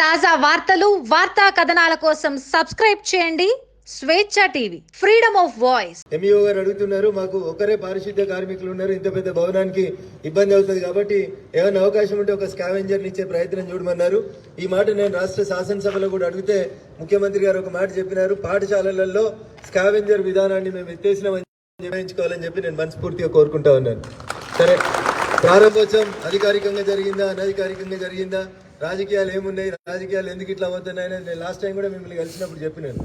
తాజా వార్తలు వార్తా కథనాల కోసం సబ్స్క్రైబ్ చేయండి. Swechha TV freedom of voice. MEO గారు అడుగుతున్నారు మాకు ఒకరే పారిశుద్ధ్య కార్మికులు ఉన్నారు ఇంత పెద్ద భవనానికి ఇబ్బంది అవుతుంది కాబట్టి ఏమైనా అవకాశం ఉంటే ఒక స్కావెంజర్ని ఇచ్చే ప్రయత్నం చూడమన్నారు. ఈ మాట నేను రాష్ట్ర శాసనసభలో కూడా అడిగితే ముఖ్యమంత్రి గారు ఒక మాట చెప్పినారు. పాఠశాలలలో స్కావెంజర్ విధానాన్ని మేము ఎత్తేసినామని నిర్ణయించుకోవాలని చెప్పి నేను మనస్ఫూర్తిగా కోరుకుంటా ఉన్నాను. సరే ప్రారంభోత్సవం అధికారికంగా జరిగిందా అనధికారికంగా జరిగిందా? రాజకీయాలు ఏమున్నాయి? రాజకీయాలు ఎందుకు ఇట్లా అవుతున్నాయని నేను లాస్ట్ టైం కూడా మిమ్మల్ని కలిసినప్పుడు చెప్పినాను.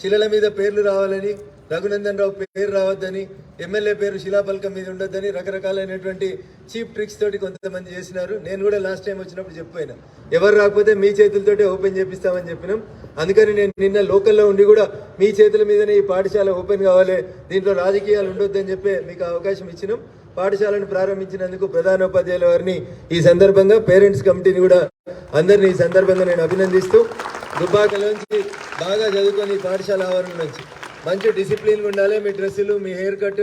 శిలల మీద పేర్లు రావాలని రఘునందన్ రావు పేరు రావద్దని ఎమ్మెల్యే పేరు శిలాఫలకం మీద ఉండొద్దని రకరకాలైనటువంటి చీప్ ట్రిక్స్ తోటి కొంతమంది చేసినారు. నేను కూడా లాస్ట్ టైం వచ్చినప్పుడు చెప్పిపోయినా. ఎవరు రాకపోతే మీ చేతులతోటే ఓపెన్ చేపిస్తామని చెప్పినాం. అందుకని నేను నిన్న లోకల్లో ఉండి కూడా మీ చేతుల మీదనే ఈ పాఠశాల ఓపెన్ కావాలి దీంట్లో రాజకీయాలు ఉండొద్దని చెప్పి మీకు అవకాశం ఇచ్చినాం. పాఠశాలను ప్రారంభించినందుకు ప్రధానోపాధ్యాయుల వారిని ఈ సందర్భంగా పేరెంట్స్ కమిటీని కూడా అందరిని ఈ సందర్భంగా నేను అభినందిస్తూ దుబ్బాకలోంచి బాగా చదువుకొని పాఠశాల ఆవరణ నుంచి మంచి డిసిప్లిన్ ఉండాలి మీ డ్రెస్సులు మీ హెయిర్ కట్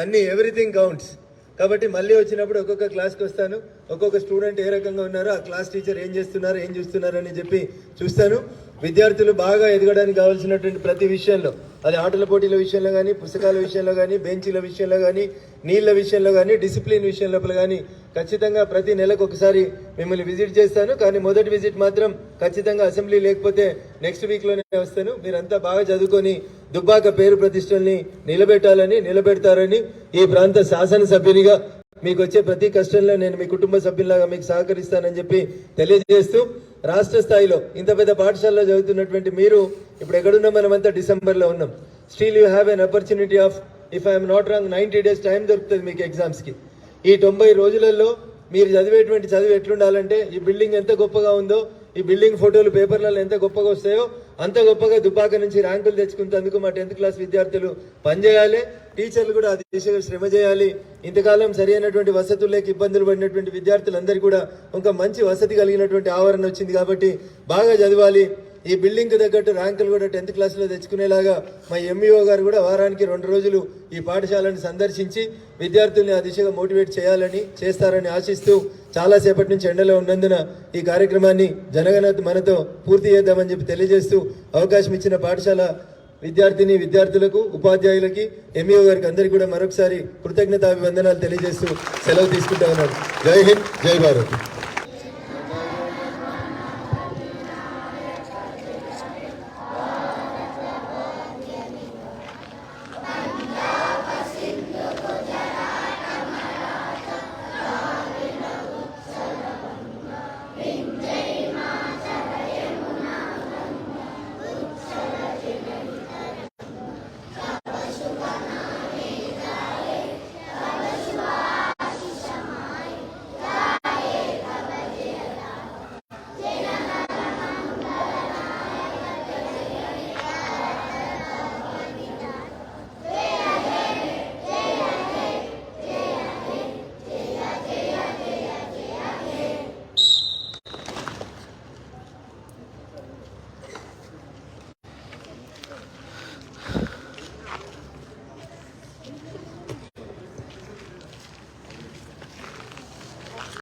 అన్ని ఎవ్రీథింగ్ కౌంట్స్. కాబట్టి మళ్ళీ వచ్చినప్పుడు ఒక్కొక్క క్లాస్కి వస్తాను. ఒక్కొక్క స్టూడెంట్ ఏ రకంగా ఉన్నారో ఆ క్లాస్ టీచర్ ఏం చేస్తున్నారు ఏం చూస్తున్నారు అని చెప్పి చూస్తాను. విద్యార్థులు బాగా ఎదగడానికి కావాల్సినటువంటి ప్రతి విషయంలో అది ఆటల పోటీల విషయంలో కానీ పుస్తకాల విషయంలో కానీ బెంచీల విషయంలో కానీ నీళ్ళ విషయంలో కానీ డిసిప్లిన్ విషయం లోపల కానీ ఖచ్చితంగా ప్రతి నెలకు ఒకసారి మిమ్మల్ని విజిట్ చేస్తాను. కానీ మొదటి విజిట్ మాత్రం ఖచ్చితంగా అసెంబ్లీ లేకపోతే నెక్స్ట్ వీక్లోనే వస్తాను. మీరంతా బాగా చదువుకొని దుబ్బాక పేరు ప్రతిష్టల్ని నిలబెట్టాలని నిలబెడతారని ఈ ప్రాంత శాసనసభ్యునిగా మీకు వచ్చే ప్రతి కష్టంలో నేను మీ కుటుంబ సభ్యులాగా మీకు సహకరిస్తానని చెప్పి తెలియజేస్తూ రాష్ట్ర స్థాయిలో ఇంత పెద్ద పాఠశాలలో చదువుతున్నటువంటి మీరు ఇప్పుడు ఎక్కడున్నా మనమంతా డిసెంబర్లో ఉన్నాం. Still you have an opportunity of if I'm not wrong ninety days time దొరుకుతుంది మీకు ఎగ్జామ్స్కి ఈ తొంభై రోజులలో మీరు చదివేటువంటి చదువు ఎట్లుండాలంటే ఈ బిల్డింగ్ ఎంత గొప్పగా ఉందో ఈ బిల్డింగ్ ఫోటోలు పేపర్లలో ఎంత గొప్పగా వస్తాయో అంత గొప్పగా దుబ్బాక నుంచి ర్యాంకులు తెచ్చుకున్నందుకు మా టెన్త్ క్లాస్ విద్యార్థులు పనిచేయాలి. టీచర్లు కూడా అది దిశగా శ్రమ చేయాలి. ఇంతకాలం సరైనటువంటి లేక ఇబ్బందులు పడినటువంటి విద్యార్థులందరికీ కూడా ఒక మంచి వసతి కలిగినటువంటి ఆవరణ వచ్చింది కాబట్టి బాగా చదవాలి. ఈ బిల్డింగ్కి తగ్గట్టు ర్యాంకులు కూడా టెన్త్ క్లాస్లో తెచ్చుకునేలాగా మా ఎంఈఓ గారు కూడా వారానికి రెండు రోజులు ఈ పాఠశాలను సందర్శించి విద్యార్థుల్ని ఆ దిశగా మోటివేట్ చేయాలని చేస్తారని ఆశిస్తూ చాలాసేపటి నుంచి ఎండలో ఉన్నందున ఈ కార్యక్రమాన్ని జనగణ మనతో పూర్తి చేద్దామని చెప్పి తెలియజేస్తూ అవకాశం ఇచ్చిన పాఠశాల విద్యార్థిని విద్యార్థులకు ఉపాధ్యాయులకి ఎంఈఓ గారికి అందరికీ కూడా మరొకసారి కృతజ్ఞతాభివందనాలు తెలియజేస్తూ సెలవు తీసుకుంటా ఉన్నారు జై హింద్ జై భారత్.